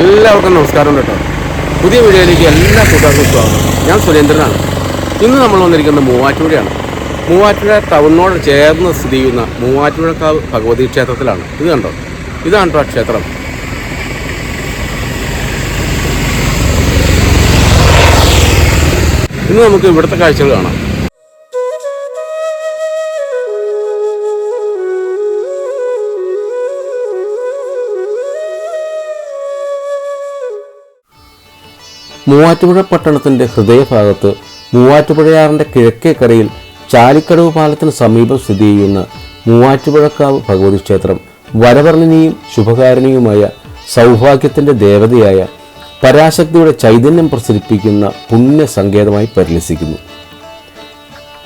എല്ലാവർക്കും നമസ്കാരം കേട്ടോ. പുതിയ വീഡിയോയിലേക്ക് എല്ലാ കൂട്ടുകാർക്കും സ്വാഗതം. ഞാൻ സുരേന്ദ്രനാണ്. ഇന്ന് നമ്മൾ വന്നിരിക്കുന്നത് മൂവാറ്റുപുഴയാണ്. മൂവാറ്റുപുഴ ടൗണിനോട് ചേർന്ന് സ്ഥിതി ചെയ്യുന്ന മൂവാറ്റുപുഴക്കാവ് ഭഗവതി ക്ഷേത്രത്തിലാണ്. ഇത് കണ്ടോ? ഇതാണ് കേട്ടോ ക്ഷേത്രം. ഇന്ന് നമുക്ക് ഇവിടുത്തെ കാഴ്ചകൾ കാണാം. മൂവാറ്റുപുഴ പട്ടണത്തിന്റെ ഹൃദയഭാഗത്ത് മൂവാറ്റുപുഴയാറിന്റെ കിഴക്കേക്കരയിൽ ചാലിക്കടവ് പാലത്തിന് സമീപം സ്ഥിതി ചെയ്യുന്ന മൂവാറ്റുപുഴക്കാവ് ഭഗവതി ക്ഷേത്രം വരവർണിനിയും ശുഭകാരിണിയുമായ സൗഭാഗ്യത്തിന്റെ ദേവതയായ പരാശക്തിയുടെ ചൈതന്യം പ്രസരിപ്പിക്കുന്ന പുണ്യ സങ്കേതമായി പരിലസിക്കുന്നു.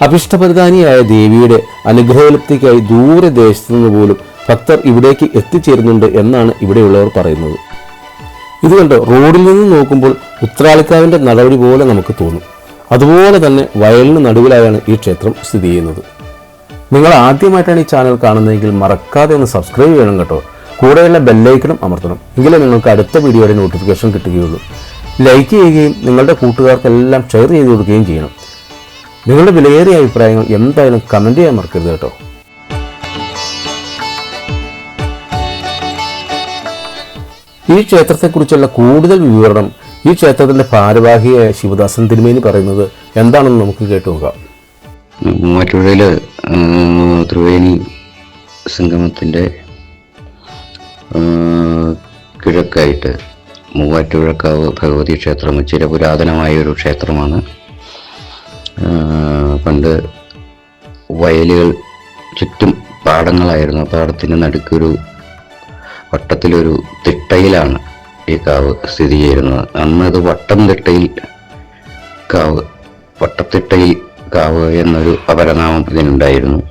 അഭിഷ്ടപരിധാനിയായ ദേവിയുടെ അനുഗ്രഹലപ്തിക്കായി ദൂരദേശത്തു നിന്ന് പോലും ഭക്തർ ഇവിടേക്ക് എത്തിച്ചേരുന്നുണ്ട് എന്നാണ് ഇവിടെയുള്ളവർ പറയുന്നത്. ഇത് കണ്ട് റോഡിൽ നിന്ന് നോക്കുമ്പോൾ ഉത്രാളിക്കാവിന്റെ നടപടി പോലെ നമുക്ക് തോന്നും. അതുപോലെ തന്നെ വയലിന് നടുവിലായാണ് ഈ ക്ഷേത്രം സ്ഥിതി ചെയ്യുന്നത്. നിങ്ങൾ ആദ്യമായിട്ടാണ് ഈ ചാനൽ കാണുന്നതെങ്കിൽ മറക്കാതെ ഒന്ന് സബ്സ്ക്രൈബ് ചെയ്യണം കേട്ടോ. കൂടെയുള്ള ബെല്ലൈക്കണം അമർത്തണം. എങ്കിലേ നിങ്ങൾക്ക് അടുത്ത വീഡിയോയുടെ നോട്ടിഫിക്കേഷൻ കിട്ടുകയുള്ളൂ. ലൈക്ക് ചെയ്യുകയും നിങ്ങളുടെ കൂട്ടുകാർക്കെല്ലാം ഷെയർ ചെയ്ത് കൊടുക്കുകയും ചെയ്യണം. നിങ്ങളുടെ വിലയേറിയ അഭിപ്രായങ്ങൾ എന്തായാലും കമന്റ് ചെയ്യാൻ മറക്കരുത് കേട്ടോ. ഈ ക്ഷേത്രത്തെക്കുറിച്ചുള്ള കൂടുതൽ വിവരണം ഈ ക്ഷേത്രത്തിന്റെ ഭാരവാഹിയായ ശിവദാസൻ തിരുമേനി പറയുന്നത് എന്താണെന്ന് നമുക്ക് കേട്ടു നോക്കാം. മൂവാറ്റുപുഴയിൽ ത്രിവേണി സംഗമത്തിന്റെ കിഴക്കായിട്ട് മൂവാറ്റുപുഴക്കാവ് ഭഗവതി ക്ഷേത്രം ചില പുരാതനമായ ഒരു ക്ഷേത്രമാണ്. പണ്ട് വയലുകൾ ചുറ്റും പാടങ്ങളായിരുന്നു. പാടത്തിന് നടുക്കൊരു വട്ടത്തിലൊരു തിട്ടയിലാണ് ഈ കാവ് സ്ഥിതി ചെയ്യുന്നത്. അന്ന് ഇത് വട്ടം തിട്ടയിൽ കാവ് വട്ടത്തിട്ടയിൽ കാവ് എന്നൊരു അപരനാമം ഇതിനുണ്ടായിരുന്നു.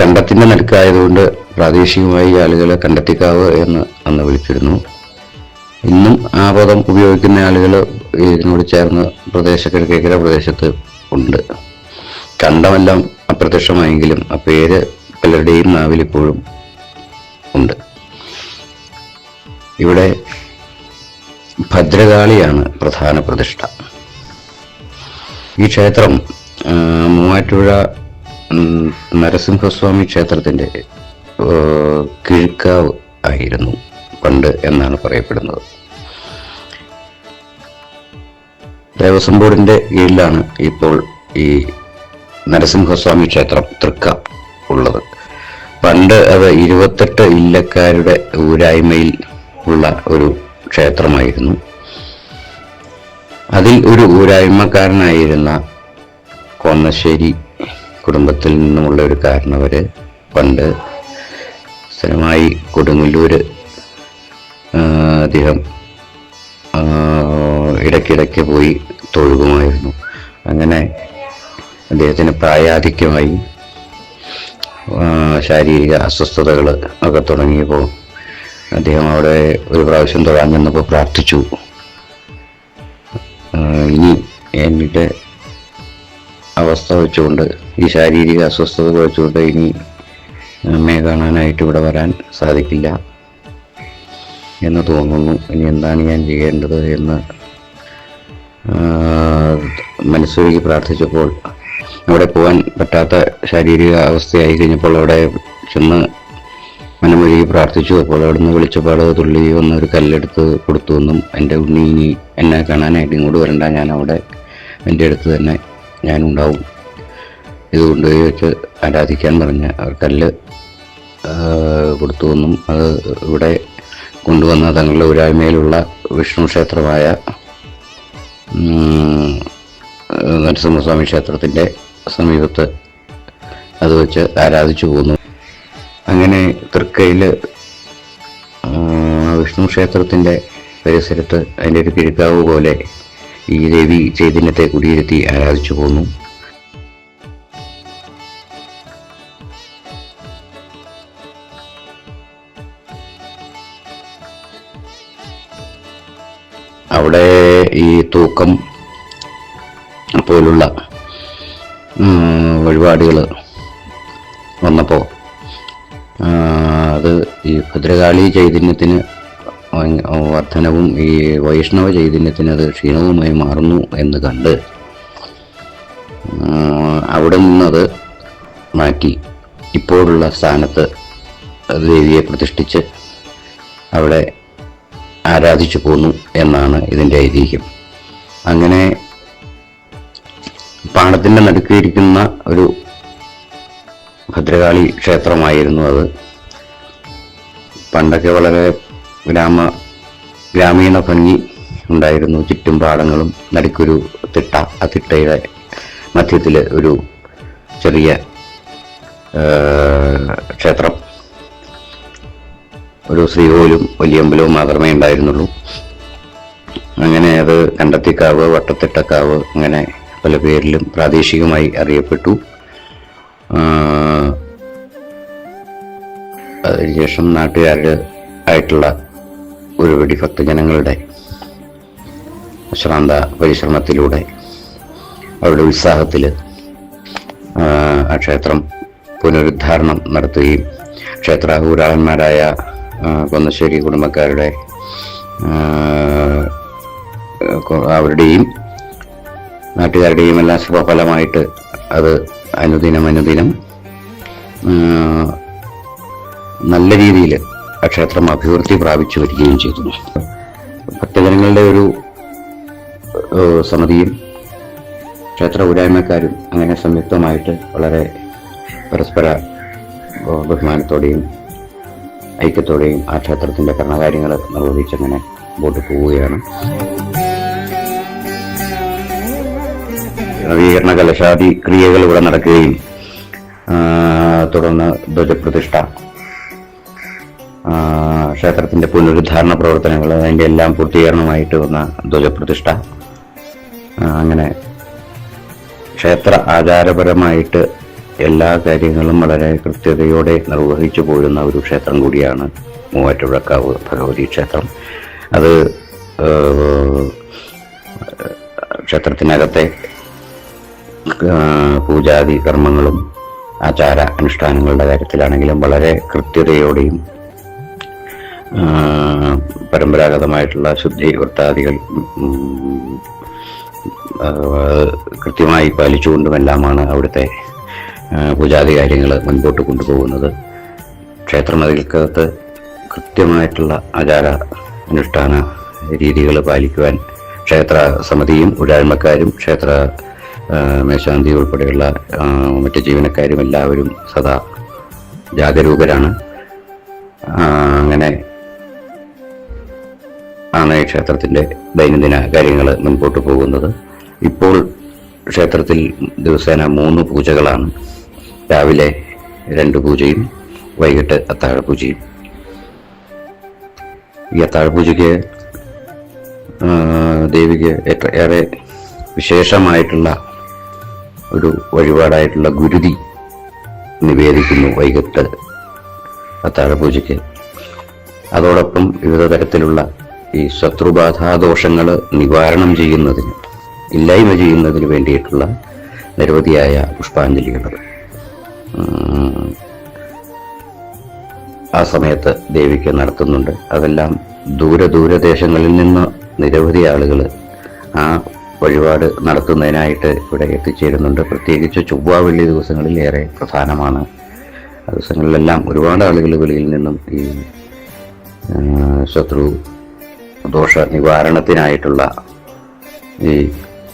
കണ്ടത്തിന്റെ നടുക്കായതുകൊണ്ട് പ്രാദേശികമായി ആളുകളെ കണ്ടത്തിക്കാവ് എന്ന് അന്ന് വിളിച്ചിരുന്നു. ഇന്നും ആ പദം ഉപയോഗിക്കുന്ന ആളുകൾ ഇതിനോട് ചേർന്ന് പ്രദേശ കിഴക്കേക്കര പ്രദേശത്ത് ഉണ്ട്. കണ്ടമെല്ലാം അപ്രത്യക്ഷമായെങ്കിലും ആ പേര് പലരുടെയും നാവിൽ ഇപ്പോഴും ഉണ്ട്. ഇവിടെ ഭദ്രകാളിയാണ് പ്രധാന പ്രതിഷ്ഠ. ഈ ക്ഷേത്രം മൂവാറ്റുപുഴ നരസിംഹസ്വാമി ക്ഷേത്രത്തിന്റെ കിഴുക്കാവ് ആയിരുന്നു പണ്ട് എന്നാണ് പറയപ്പെടുന്നത്. ദേവസ്വം ബോർഡിന്റെ കീഴിലാണ് ഇപ്പോൾ ഈ നരസിംഹസ്വാമി ക്ഷേത്രം തൃക്ക ഉള്ളത്. പണ്ട് അത് ഇരുപത്തെട്ട് ഇല്ലക്കാരുടെ ഊരായ്മയിൽ ഉള്ള ഒരു ക്ഷേത്രമായിരുന്നു. അതിൽ ഒരു ഊരായ്മക്കാരനായിരുന്ന കോന്നശ്ശേരി കുടുംബത്തിൽ നിന്നുമുള്ള ഒരു കാരണവര് പണ്ട് സ്ഥിരമായി കൊടുങ്ങല്ലൂർ അദ്ദേഹം ഇടയ്ക്കിടയ്ക്ക് പോയി തൊഴുകുമായിരുന്നു. അങ്ങനെ അദ്ദേഹത്തിന് പ്രായാധിക്യമായി ശാരീരിക അസ്വസ്ഥതകൾ ഒക്കെ തുടങ്ങിയപ്പോൾ അദ്ദേഹം അവിടെ ഒരു പ്രാവശ്യം തൊഴാൻ നിന്നപ്പോൾ പ്രാർത്ഥിച്ചു ഇനി എന്റെ അവസ്ഥ വെച്ചുകൊണ്ട് ഈ ശാരീരിക അസ്വസ്ഥത വെച്ചുകൊണ്ട് ഇനി അമ്മയെ കാണാനായിട്ട് ഇവിടെ വരാൻ സാധിക്കില്ല എന്ന് തോന്നുന്നു. ഇനി എന്താണ് ഞാൻ ചെയ്യേണ്ടത് എന്ന് മനസ്സൊരുക്കി പ്രാർത്ഥിച്ചപ്പോൾ അവിടെ പോകാൻ പറ്റാത്ത ശാരീരിക അവസ്ഥയായി കഴിഞ്ഞപ്പോൾ അവിടെ ചെന്ന് മനമൊഴുകി പ്രാർത്ഥിച്ചു. അപ്പോൾ അവിടുന്ന് വിളിച്ചപാട് തുള്ളി വന്ന് ഒരു കല്ലെടുത്ത് കൊടുത്തു എന്നും എന്റെ ഉണ്ണി ഇനി എന്നെ കാണാനായിട്ട് ഇങ്ങോട്ട് വരണ്ട. ഞാൻ അവിടെ എന്റെ അടുത്ത് തന്നെ ഞാനുണ്ടാവും ഇത് കൊണ്ടുപോയി വെച്ച് ആരാധിക്കാൻ പറഞ്ഞ് അവർ കല്ല് കൊടുത്തു എന്നും അത് ഇവിടെ കൊണ്ടുവന്ന തങ്ങളുടെ ഒരായ്മയിലുള്ള വിഷ്ണു ക്ഷേത്രമായ നരസിംഹസ്വാമി ക്ഷേത്രത്തിന്റെ സമീപത്ത് അത് വെച്ച് ആരാധിച്ചു പോകുന്നു. അങ്ങനെ തൃക്കയിൽ വിഷ്ണു ക്ഷേത്രത്തിന്റെ പരിസരത്ത് അതിന്റെ ഒരു കിഴക്കാവ് പോലെ ഈ ദേവി ചൈതന്യത്തെ കുടിയിരുത്തി ആരാധിച്ചു പോന്നു അവിടെ ഈ തൂക്കം പോലുള്ള വഴിപാടുകൾ വന്നപ്പോൾ അത് ഈ ഭദ്രകാളി ചൈതന്യത്തിന് വർധനവും ഈ വൈഷ്ണവ ചൈതന്യത്തിന് അത് ക്ഷീണവുമായി മാറുന്നു എന്ന് കണ്ട് അവിടെ നിന്നത് മാറ്റി. ഇപ്പോഴുള്ള സ്ഥാനത്ത് ദേവിയെ പ്രതിഷ്ഠിച്ച് അവിടെ ആരാധിച്ചു പോന്നു എന്നാണ് ഇതിന്റെ ഐതിഹ്യം. അങ്ങനെ പാണത്തിന്റെ നടുക്കിയിരിക്കുന്ന ഒരു ഭദ്രകാളി ക്ഷേത്രമായിരുന്നു അത്. പണ്ടൊക്കെ വളരെ ഗ്രാമ ഗ്രാമീണ ഭംഗി ഉണ്ടായിരുന്നു. ചുറ്റും പാടങ്ങളും നടുക്കൊരു തിട്ട ആ തിട്ടയുടെ മധ്യത്തിൽ ഒരു ചെറിയ ക്ഷേത്രം. ഒരു ശ്രീകോലും വലിയമ്പലവും മാത്രമേ ഉണ്ടായിരുന്നുള്ളൂ. അങ്ങനെ അത് കണ്ടത്തിക്കാവ് വട്ടത്തിട്ടക്കാവ് അങ്ങനെ പല പേരിലും പ്രാദേശികമായി അറിയപ്പെട്ടു. അതിനുശേഷം നാട്ടുകാരുടെ ആയിട്ടുള്ള ഒരുപടി ഭക്തജനങ്ങളുടെ അശ്രാന്ത പരിശ്രമത്തിലൂടെ അവരുടെ ഉത്സാഹത്തിൽ ആ ക്ഷേത്രം പുനരുദ്ധാരണം നടത്തുകയും ക്ഷേത്ര ഊരാളന്മാരായ കൊന്നശ്ശേരി കുടുംബക്കാരുടെ അവരുടെയും നാട്ടുകാരുടെയും എല്ലാം ശുഭഫലമായിട്ട് അത് അനുദിനം അനുദിനം നല്ല രീതിയിൽ ആ ക്ഷേത്രം അഭിവൃദ്ധി പ്രാപിച്ചു വരികയും ചെയ്തു. ഭക്തജനങ്ങളുടെ ഒരു സമിതിയും ക്ഷേത്ര ഉരായ്മക്കാരും അങ്ങനെ സംയുക്തമായിട്ട് വളരെ പരസ്പര ബഹുമാനത്തോടെയും ഐക്യത്തോടെയും ആ ക്ഷേത്രത്തിന്റെ കർണകാര്യങ്ങൾ നിർവഹിച്ചങ്ങനെ മുമ്പോട്ട് പോവുകയാണ്. നവീകരണ കലശാദി ക്രിയകൾ ഇവിടെ നടക്കുകയും തുടർന്ന് ധ്വജപ്രതിഷ്ഠ ക്ഷേത്രത്തിന്റെ പുനരുദ്ധാരണ പ്രവർത്തനങ്ങൾ അതിന്റെ എല്ലാം പൂർത്തീകരണമായിട്ട് വന്ന ധ്വജപ്രതിഷ്ഠ അങ്ങനെ ക്ഷേത്ര ആചാരപരമായിട്ട് എല്ലാ കാര്യങ്ങളും വളരെ കൃത്യതയോടെ നിർവഹിച്ചു പോരുന്ന ഒരു ക്ഷേത്രം കൂടിയാണ് മൂവാറ്റുപുഴക്കാവ് ഭഗവതി ക്ഷേത്രം. അത് ക്ഷേത്രത്തിനകത്തെ പൂജാതി കർമ്മങ്ങളും ആചാര അനുഷ്ഠാനങ്ങളുടെ കാര്യത്തിലാണെങ്കിലും വളരെ കൃത്യതയോടെയും പരമ്പരാഗതമായിട്ടുള്ള ശുദ്ധി വൃത്താദികൾ കൃത്യമായി പാലിച്ചുകൊണ്ടുമെല്ലാമാണ് അവിടുത്തെ പൂജാതി കാര്യങ്ങൾ മുൻപോട്ട് കൊണ്ടുപോകുന്നത്. ക്ഷേത്രമതിൽക്കകത്ത് കൃത്യമായിട്ടുള്ള ആചാര അനുഷ്ഠാന രീതികൾ പാലിക്കുവാൻ ക്ഷേത്ര സമിതിയും ഉടായ്മക്കാരും ക്ഷേത്ര മേശാന്തി ഉൾപ്പെടെയുള്ള മറ്റു ജീവനക്കാരും എല്ലാവരും സദാ ജാഗരൂകരാണ്. അങ്ങനെ ആണ് ഈ ക്ഷേത്രത്തിന്റെ ദൈനംദിന കാര്യങ്ങൾ മുൻപോട്ട് പോകുന്നത്. ഇപ്പോൾ ക്ഷേത്രത്തിൽ ദിവസേന മൂന്ന് പൂജകളാണ്. രാവിലെ രണ്ട് പൂജയും വൈകിട്ട് അത്താഴപൂജയും ഈ അത്താഴ പൂജയ്ക്ക് ആ, ദേവിക്ക് ഏറെ വിശേഷമായിട്ടുള്ള ഒരു വഴിപാടായിട്ടുള്ള ഗുരുതി നിവേദിക്കുന്നു വൈകിട്ട് അത്താഴ പൂജയ്ക്ക് അതോടൊപ്പം വിവിധ തരത്തിലുള്ള ഈ ശത്രുബാധാദോഷങ്ങൾ നിവാരണം ചെയ്യുന്നതിന് ഇല്ലായ്മ ചെയ്യുന്നതിന് വേണ്ടിയിട്ടുള്ള നിരവധിയായ പുഷ്പാഞ്ജലികൾ. ആ സമയത്ത് ദേവിക്ക് നടത്തുന്നുണ്ട്. അതെല്ലാം ദൂര ദൂരദേശങ്ങളിൽ നിന്ന് നിരവധി ആളുകൾ ആ വഴിപാട് നടത്തുന്നതിനായിട്ട് ഇവിടെ എത്തിച്ചേരുന്നുണ്ട്. പ്രത്യേകിച്ച് ചൊവ്വ വെള്ളി ദിവസങ്ങളിൽ ഏറെ പ്രധാനമാണ്. ആ ദിവസങ്ങളിലെല്ലാം ഒരുപാട് ആളുകൾ വെളിയിൽ നിന്നും ഈ ശത്രു ദോഷ നിവാരണത്തിനായിട്ടുള്ള ഈ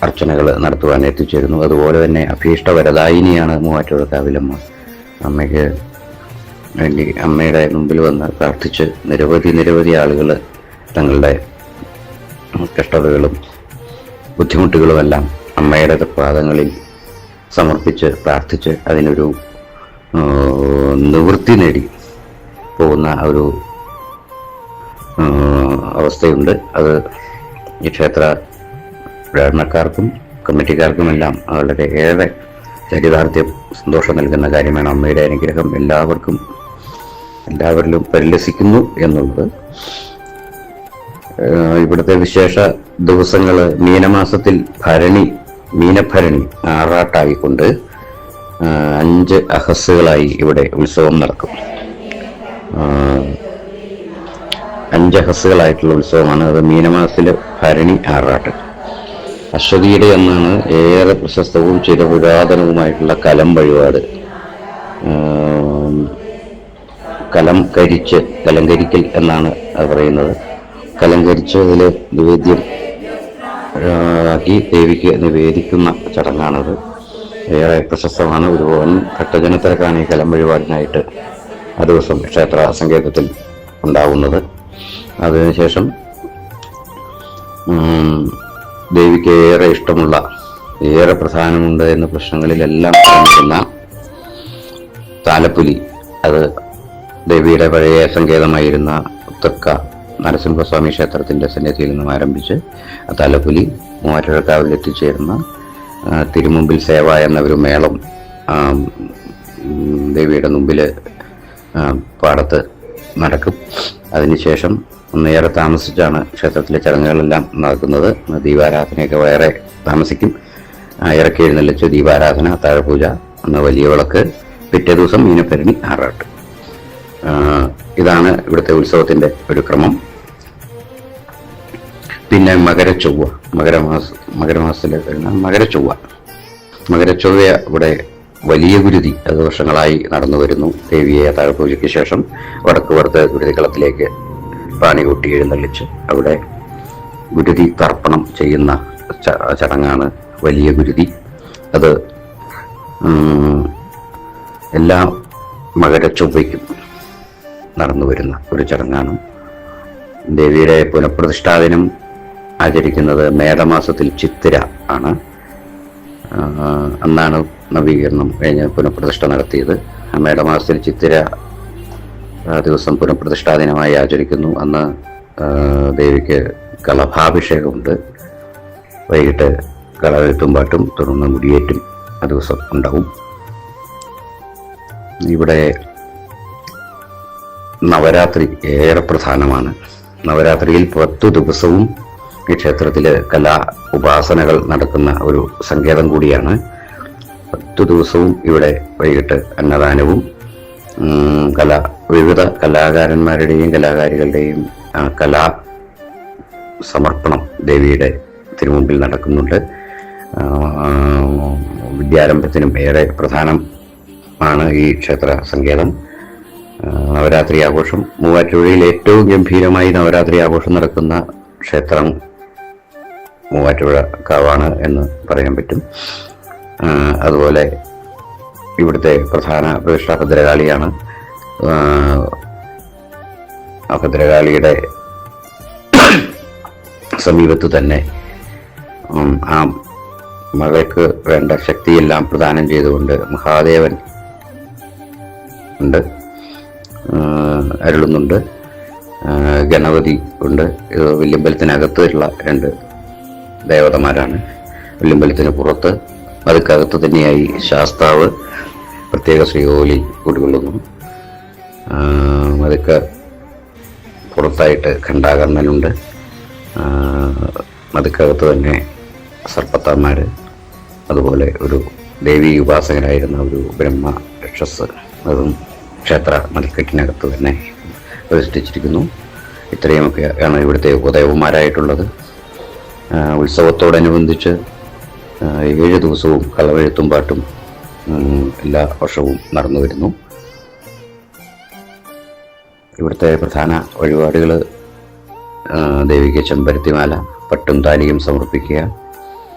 അർച്ചനകൾ നടത്തുവാൻ എത്തിച്ചേരുന്നു. അതുപോലെ തന്നെ അഭീഷ്ട വരദായിനിയാണ് മൂവാറ്റുപുഴക്കാവിലമ്മ. അമ്മയ്ക്ക് വേണ്ടി അമ്മയുടെ മുമ്പിൽ വന്ന് പ്രാർത്ഥിച്ച് നിരവധി നിരവധി ആളുകൾ തങ്ങളുടെ കഷ്ടതകളും ബുദ്ധിമുട്ടുകളുമെല്ലാം അമ്മയുടെ പാദങ്ങളിൽ സമർപ്പിച്ച് പ്രാർത്ഥിച്ച് അതിനൊരു നിവൃത്തി നേടി പോകുന്ന ഒരു അവസ്ഥയുണ്ട്. അത് ഈ ക്ഷേത്ര പ്രേരണക്കാർക്കും കമ്മിറ്റിക്കാർക്കുമെല്ലാം വളരെ ഏറെ ചരിതാർത്ഥ്യം സന്തോഷം നൽകുന്ന കാര്യമാണ് അമ്മയുടെ അനുഗ്രഹം. എല്ലാവർക്കും എല്ലാവരിലും പരിലസിക്കുന്നു എന്നുള്ളത് ഇവിടുത്തെ വിശേഷ ദിവസങ്ങൾ മീനമാസത്തിൽ ഭരണി മീനഭരണി ആറാട്ടായിക്കൊണ്ട് അഞ്ച് അഹസ്സുകളായി ഇവിടെ ഉത്സവം നടക്കും. അഞ്ച് അഹസ്സുകളായിട്ടുള്ള ഉത്സവമാണ് അത് മീനമാസത്തിലെ ഭരണി ആറാട്ട്. അശ്വതിയുടെ എന്നാണ് ഏറെ പ്രശസ്തവും ചിരപുരാതനവുമായിട്ടുള്ള കലം വഴിപാട്. കലം കരിച്ച് കലങ്കരിക്കൽ എന്നാണ് പറയുന്നത്. കലം കരിച്ച് അതിൽ നിവേദ്യം ആക്കി ദേവിക്ക് നിവേദിക്കുന്ന ചടങ്ങാണത്. ഏറെ പ്രശസ്തമാണ് ഒരു ഭവൻ ഭക്തജനത്തിരക്കാണ് ഈ കലം വഴിപാടിനായിട്ട് ആ ദിവസം ക്ഷേത്ര സങ്കേതത്തിൽ ഉണ്ടാവുന്നത്. അതിനുശേഷം ദേവിക്ക് ഏറെ ഇഷ്ടമുള്ള ഏറെ പ്രധാനമുണ്ട് എന്ന പ്രശ്നങ്ങളിലെല്ലാം കാണിക്കുന്ന താലപ്പുലി. അത് ദേവിയുടെ പഴയ സങ്കേതമായിരുന്ന തൃക്ക നരസിംഹസ്വാമി ക്ഷേത്രത്തിന്റെ സന്നിധിയിൽ നിന്നും ആരംഭിച്ച് തലപുലി മൂവാറ്റുഴക്കാവിൽ എത്തിച്ചേരുന്ന തിരുമുമ്പിൽ സേവ എന്ന ഒരു മേളം ദേവിയുടെ മുമ്പിൽ പാടത്ത് നടക്കും. അതിനുശേഷം ഒന്നേറെ താമസിച്ചാണ് ക്ഷേത്രത്തിലെ ചടങ്ങുകളെല്ലാം നടക്കുന്നത്. ദീപാരാധനയൊക്കെ വേറെ താമസിക്കും. ഇറക്കി എഴുന്നള്ളിച്ച് ദീപാരാധന താഴപൂജ അന്ന് വലിയ വിളക്ക് പിറ്റേ ദിവസം മീനപ്പെരണി ആറാട്ട്. ഇതാണ് ഇവിടുത്തെ ഉത്സവത്തിന്റെ ഒരു ക്രമം. പിന്നെ മകര ചൊവ്വ മകരമാസ മകരമാസത്തിലെ വരുന്ന മകര ചൊവ്വ മകര ചൊവ്വ ഇവിടെ വലിയ ഗുരുതി അത് വർഷങ്ങളായി നടന്നു വരുന്നു. ദേവിയെ താഴ്പൂജയ്ക്ക് ശേഷം വടക്ക് പുറത്ത് ഗുരുതികളത്തിലേക്ക് പാണി കൂട്ടി എഴുന്നള്ളിച്ച് അവിടെ ഗുരുതി തർപ്പണം ചെയ്യുന്ന ചടങ്ങാണ് വലിയ ഗുരുതി. അത് എല്ലാ മകര മകരച്ചൊവ്വയ്ക്കും നടന്നു വരുന്ന ഒരു ചടങ്ങാണ്. ദേവിയുടെ പുനഃപ്രതിഷ്ഠാദിനം ആചരിക്കുന്നത് മേടമാസത്തിൽ ചിത്തിര ആണ്. അന്നാണ് നവീകരണം കഴിഞ്ഞ് പുനഃപ്രതിഷ്ഠ നടത്തിയത്. മേടമാസത്തിൽ ചിത്തിര ദിവസം പുനഃപ്രതിഷ്ഠാ ദിനമായി ആചരിക്കുന്നു. അന്ന് ദേവിക്ക് കളഭാഭിഷേകമുണ്ട് വൈകിട്ട് കളവെഴുത്തും പാട്ടും തുടർന്ന് മുടിയേറ്റും ആ ദിവസം ഉണ്ടാവും. ഇവിടെ നവരാത്രി ഏറെ പ്രധാനമാണ്. നവരാത്രിയിൽ പത്തു ദിവസവും ഈ ക്ഷേത്രത്തിൽ കലാ ഉപാസനകൾ നടക്കുന്ന ഒരു സങ്കേതം കൂടിയാണ്. പത്തു ദിവസവും ഇവിടെ വൈകിട്ട് അന്നദാനവും കലാ വിവിധ കലാകാരന്മാരുടെയും കലാകാരികളുടെയും കലാ സമർപ്പണം ദേവിയുടെ തിരുമുമ്പിൽ നടക്കുന്നുണ്ട്. വിദ്യാരംഭത്തിനും ഏറെ പ്രധാനമാണ് ഈ ക്ഷേത്ര സങ്കേതം. നവരാത്രി ആഘോഷം. മൂവാറ്റുപുഴയിൽ ഏറ്റവും ഗംഭീരമായി നവരാത്രി ആഘോഷം നടക്കുന്ന ക്ഷേത്രം മൂവാറ്റുപുഴ കാവാണ് എന്ന് പറയാൻ പറ്റും. അതുപോലെ ഇവിടുത്തെ പ്രധാന പ്രതിഷ്ഠ ഭദ്രകാളിയാണ് ആ, ഭദ്രകാളിയുടെ സമീപത്ത് തന്നെ ആ മകൾക്ക് വേണ്ട ശക്തിയെല്ലാം പ്രദാനം ചെയ്തുകൊണ്ട് മഹാദേവൻ ഉണ്ട്. അരുളുന്നുണ്ട്. ഗണപതി ഉണ്ട്. ഇത് വല്യമ്പലത്തിനകത്തുള്ള രണ്ട് ദേവതമാരാണ്. വല്യമ്പലത്തിന് പുറത്ത് അതുക്കകത്ത് തന്നെയായി ശാസ്താവ് പ്രത്യേക ശ്രീകോലി കുടികൊള്ളുന്നു അതൊക്കെ പുറത്തായിട്ട് ഖണ്ഡാകർണനുണ്ട് അതുക്കകത്ത് തന്നെ സർപ്പത്താന്മാർ അതുപോലെ ഒരു ദേവീ ഉപാസകരായിരുന്ന ഒരു ബ്രഹ്മ രക്ഷസ് അതും ക്ഷേത്ര മതിൽക്കെട്ടിനകത്ത് തന്നെ പ്രതിഷ്ഠിച്ചിരിക്കുന്നു. ഇത്രയുമൊക്കെയാണ് ഇവിടുത്തെ ഉപദേവന്മാരായിട്ടുള്ളത് ഉത്സവത്തോടനുബന്ധിച്ച് ഏഴ് ദിവസവും കളവെഴുത്തും പാട്ടും എല്ലാ വർഷവും നടന്നു വരുന്നു. ഇവിടുത്തെ പ്രധാന വഴിപാടുകൾ ദേവിക്ക് ചെമ്പരത്തിമാല പട്ടും താലിയും സമർപ്പിക്കുക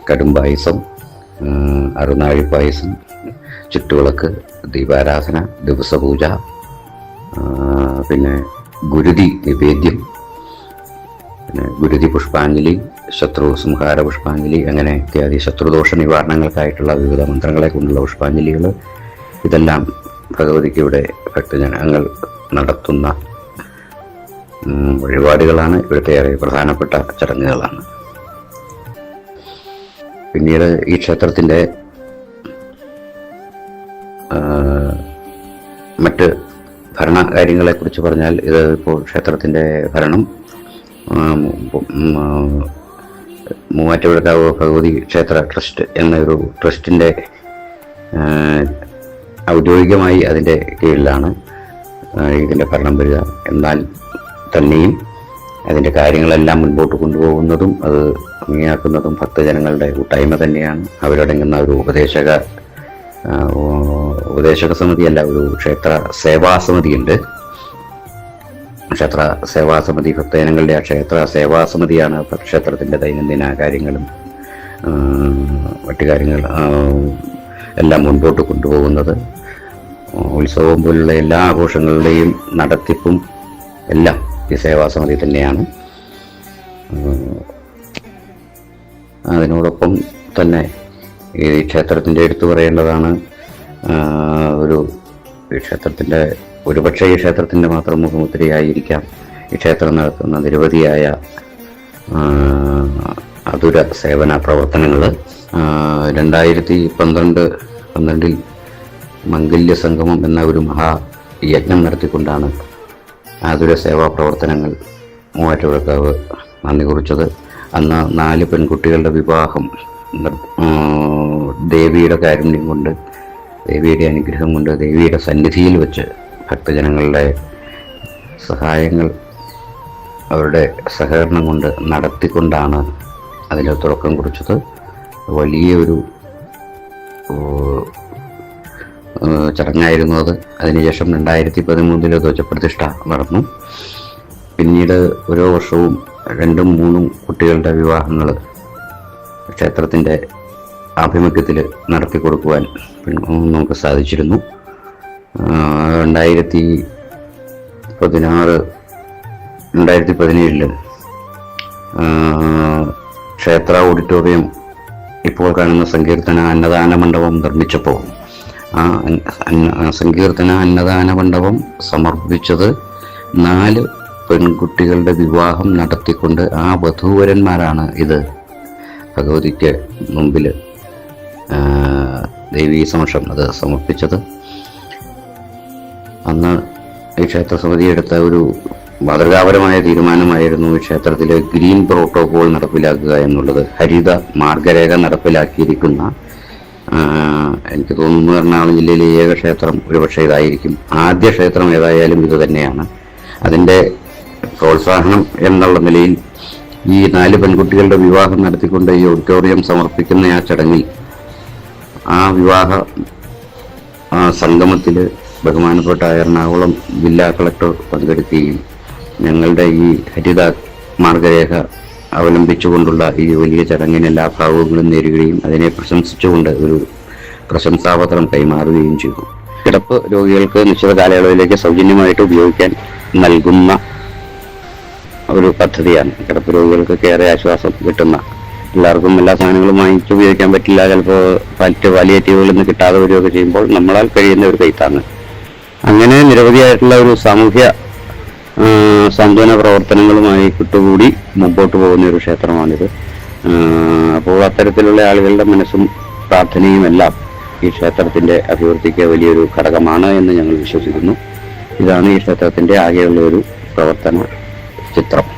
കടും പായസം അറുനാഴി പായസം ചുറ്റുവിളക്ക് ദീപാരാധന ദിവസപൂജ പിന്നെ ഗുരുതി നിവേദ്യം പിന്നെ ഗുരുതി പുഷ്പാഞ്ജലി ശത്രു സംഹാര പുഷ്പാഞ്ജലി അങ്ങനെ ഇത്യാദി ശത്രുദോഷ നിവാരണങ്ങൾക്കായിട്ടുള്ള വിവിധ മന്ത്രങ്ങളെ കൊണ്ടുള്ള പുഷ്പാഞ്ജലികൾ. ഇതെല്ലാം ഭഗവതിക്ക് ഇവിടെ ഭക്തജനങ്ങൾ നടത്തുന്ന വഴിപാടുകളാണ് ഇവിടുത്തെ ഏറെ പ്രധാനപ്പെട്ട ചടങ്ങുകളാണ്. പിന്നീട് ഈ ക്ഷേത്രത്തിന്റെ മറ്റ് ഭരണകാര്യങ്ങളെക്കുറിച്ച് പറഞ്ഞാൽ ഇത് ഇപ്പോൾ ക്ഷേത്രത്തിന്റെ ഭരണം മൂവാറ്റുപുഴക്കാവ് ഭഗവതി ക്ഷേത്ര ട്രസ്റ്റ് എന്നൊരു ട്രസ്റ്റിന്റെ ഔദ്യോഗികമായി അതിന്റെ കീഴിലാണ് ഇതിന്റെ ഭരണം വരിക എന്നാൽ തന്നെയും അതിന്റെ കാര്യങ്ങളെല്ലാം മുൻപോട്ട് കൊണ്ടുപോകുന്നതും അത് ഭംഗിയാക്കുന്നതും ഭക്തജനങ്ങളുടെ കൂട്ടായ്മ തന്നെയാണ്. അവരടങ്ങുന്ന ഒരു ഉപദേശക ഉപദേശക സമിതിയല്ല ഒരു ക്ഷേത്ര സേവാ സമിതി ഉണ്ട് ക്ഷേത്ര സേവാ സമിതി ഭക്തജനങ്ങളുടെ ആ ക്ഷേത്ര സേവാ സമിതിയാണ് ക്ഷേത്രത്തിന്റെ ദൈനംദിന കാര്യങ്ങളും മറ്റു കാര്യങ്ങൾ എല്ലാം മുൻപോട്ട് കൊണ്ടുപോകുന്നത്. ഉത്സവം പോലുള്ള എല്ലാ ആഘോഷങ്ങളുടെയും നടത്തിപ്പും എല്ലാം ഈ സേവാ സമിതി തന്നെയാണ്. അതിനോടൊപ്പം തന്നെ ഈ ക്ഷേത്രത്തിന്റെ എടുത്തു പറയേണ്ടതാണ്. ഒരു ഈ ക്ഷേത്രത്തിന്റെ ഒരുപക്ഷെ ഈ ക്ഷേത്രത്തിന്റെ മാത്രം മുഖമുദ്രയായിരിക്കാം. ഈ ക്ഷേത്രം നടത്തുന്ന നിരവധിയായ അതുര സേവന പ്രവർത്തനങ്ങൾ രണ്ടായിരത്തി പന്ത്രണ്ട് പന്ത്രണ്ടിൽ മംഗല്യ സംഗമം എന്ന ഒരു മഹാ യജ്ഞം നടത്തിക്കൊണ്ടാണ് ആതുര സേവാ പ്രവർത്തനങ്ങൾ മൂവാറ്റുപുഴക്കാവ് നന്ദി കുറിച്ചത്. അന്ന് നാല് പെൺകുട്ടികളുടെ വിവാഹം ദേവിയുടെ കാരുണ്യം കൊണ്ട് ദേവിയുടെ അനുഗ്രഹം കൊണ്ട് ദേവിയുടെ സന്നിധിയിൽ വെച്ച് ഭക്തജനങ്ങളുടെ സഹായങ്ങൾ അവരുടെ സഹകരണം കൊണ്ട് നടത്തിക്കൊണ്ടാണ് അതിന് തുടക്കം കുറിച്ചത്. വലിയൊരു ചടങ്ങായിരുന്നു അത്. അതിനുശേഷം രണ്ടായിരത്തി പതിമൂന്നിൽ ധ്വജപ്രതിഷ്ഠ നടന്നു. പിന്നീട് ഓരോ വർഷവും രണ്ടും മൂന്നും കുട്ടികളുടെ വിവാഹങ്ങൾ ക്ഷേത്രത്തിന്റെ ആഭിമുഖ്യത്തിൽ നടത്തി കൊടുക്കുവാൻ പിൻ- നമുക്ക് സാധിച്ചിരുന്നു. രണ്ടായിരത്തി പതിനാറ് രണ്ടായിരത്തി പതിനേഴിൽ ക്ഷേത്ര ഓഡിറ്റോറിയം ഇപ്പോൾ കാണുന്ന സങ്കീർത്തന അന്നദാന മണ്ഡപം നിർമ്മിച്ചപ്പോൾ ആ സങ്കീർത്തന അന്നദാന മണ്ഡപം സമർപ്പിച്ചത് നാല് പെൺകുട്ടികളുടെ വിവാഹം നടത്തിക്കൊണ്ട് ആ വധൂവരന്മാരാണ് ഇത്. ഭഗവതിക്ക് മുമ്പിൽ ദേവീ സമക്ഷം അത് സമർപ്പിച്ചത്. അന്ന് ഈ ക്ഷേത്ര സമിതി എടുത്ത ഒരു മാതൃകാപരമായ തീരുമാനമായിരുന്നു ക്ഷേത്രത്തിലെ ഗ്രീൻ പ്രോട്ടോകോൾ നടപ്പിലാക്കുക എന്നുള്ളത്. ഹരിത മാർഗരേഖ നടപ്പിലാക്കിയിരിക്കുന്ന എനിക്ക് തോന്നുന്നു എറണാകുളം ജില്ലയിലെ ഏക ക്ഷേത്രം ഒരുപക്ഷെ ഇതായിരിക്കും. ആദ്യ ക്ഷേത്രം ഏതായാലും ഇത് തന്നെയാണ്. അതിന്റെ പ്രോത്സാഹനം എന്നുള്ള നിലയിൽ ഈ നാല് പെൺകുട്ടികളുടെ വിവാഹം നടത്തിക്കൊണ്ട് ഈ ഓഡിറ്റോറിയം സമർപ്പിക്കുന്ന ആ ചടങ്ങിൽ ആ വിവാഹ സംഗമത്തിൽ ബഹുമാനപ്പെട്ട എറണാകുളം ജില്ലാ കളക്ടർ പങ്കെടുക്കുകയും ഞങ്ങളുടെ ഈ ഹരിത മാർഗരേഖ അവലംബിച്ചുകൊണ്ടുള്ള ഈ വലിയ ചടങ്ങിന് എല്ലാ ഭാഗങ്ങളും നേരുകയും അതിനെ പ്രശംസിച്ചുകൊണ്ട് ഒരു പ്രശംസാപത്രം കൈമാറുകയും ചെയ്തു. കിടപ്പ് രോഗികൾക്ക് നിശ്ചിത കാലയളവിലേക്ക് സൗജന്യമായിട്ട് ഉപയോഗിക്കാൻ നൽകുന്ന ഒരു പദ്ധതിയാണ്. കിടപ്പ് രോഗികൾക്കൊക്കെ ഏറെ ആശ്വാസം കിട്ടുന്ന. എല്ലാവർക്കും എല്ലാ സാധനങ്ങളും വാങ്ങിച്ച് ഉപയോഗിക്കാൻ പറ്റില്ല. ചിലപ്പോൾ മറ്റ് പാലിയേറ്റീവുകളിൽ നിന്ന് കിട്ടാതെ വരികയൊക്കെ ചെയ്യുമ്പോൾ നമ്മളാൽ കഴിയുന്ന ഒരു കൈത്താങ്ങ് അങ്ങനെ നിരവധിയായിട്ടുള്ള ഒരു സാമൂഹ്യ സാന്ത്വന പ്രവർത്തനങ്ങളുമായി കിട്ടുകൂടി മുമ്പോട്ട് പോകുന്ന ഒരു ക്ഷേത്രമാണിത്. അപ്പോൾ അത്തരത്തിലുള്ള ആളുകളുടെ മനസ്സും പ്രാർത്ഥനയും എല്ലാം ഈ ക്ഷേത്രത്തിന്റെ അഭിവൃദ്ധിക്ക് വലിയൊരു ഘടകമാണ് എന്ന് ഞങ്ങൾ വിശ്വസിക്കുന്നു. ഇതാണ് ഈ ക്ഷേത്രത്തിന്റെ ആകെയുള്ള ഒരു പ്രവർത്തന. Citra